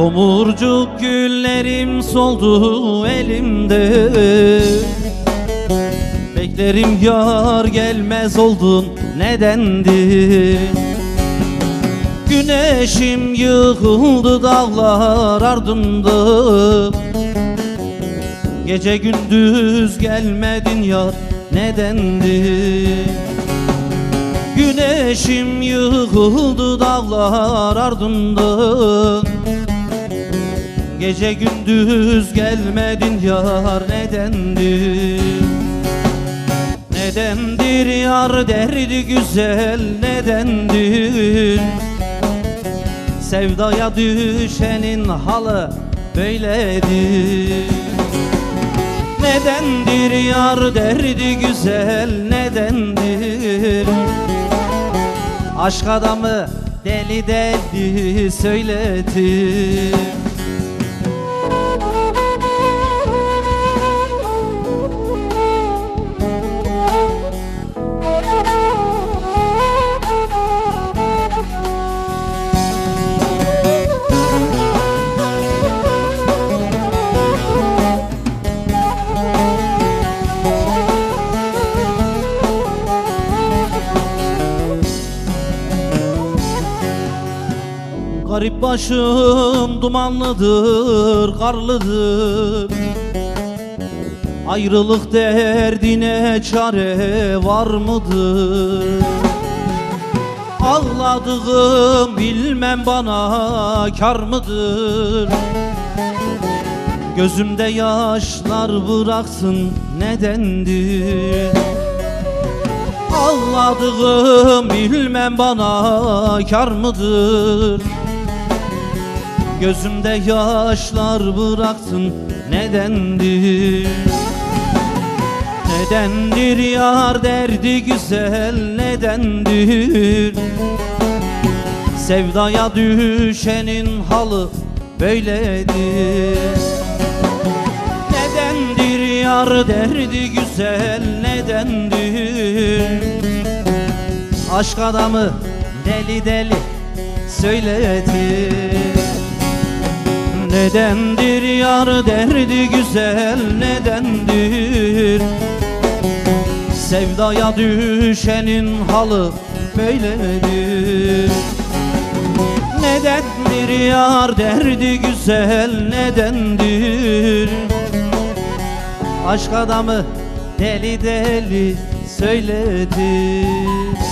Tomurcuk güllerim soldu elimde. Beklerim yar gelmez oldun nedendi? Güneşim yıkıldı dağlar ardımda Gece gündüz gelmedin yar nedendi? Güneşim yıkıldı dağlar ardında Gece gündüz gelmedin yar nedendir? Nedendir yar derdi güzel nedendir? Sevdaya düşenin halı böyledir. Nedendir yar derdi güzel nedendir? Aşk adamı deli deli söyletir Garip başım dumanlıdır, karlıdır Ayrılık derdine çare var mıdır? Ağladığım bilmem bana kar mıdır? Gözümde yaşlar bıraksın nedendir? Ağladığım bilmem bana kar mıdır? Gözümde yaşlar bıraktın nedendir? Nedendir yar derdi güzel nedendir? Sevdaya düşenin halı böyledir Nedendir yar derdi güzel nedendir Aşk adamı deli deli söyletir Nedendir yar derdi güzel nedendir? Sevdaya düşenin halı böyledir. Nedendir yar derdi güzel nedendir? Aşk adamı deli deli söyledir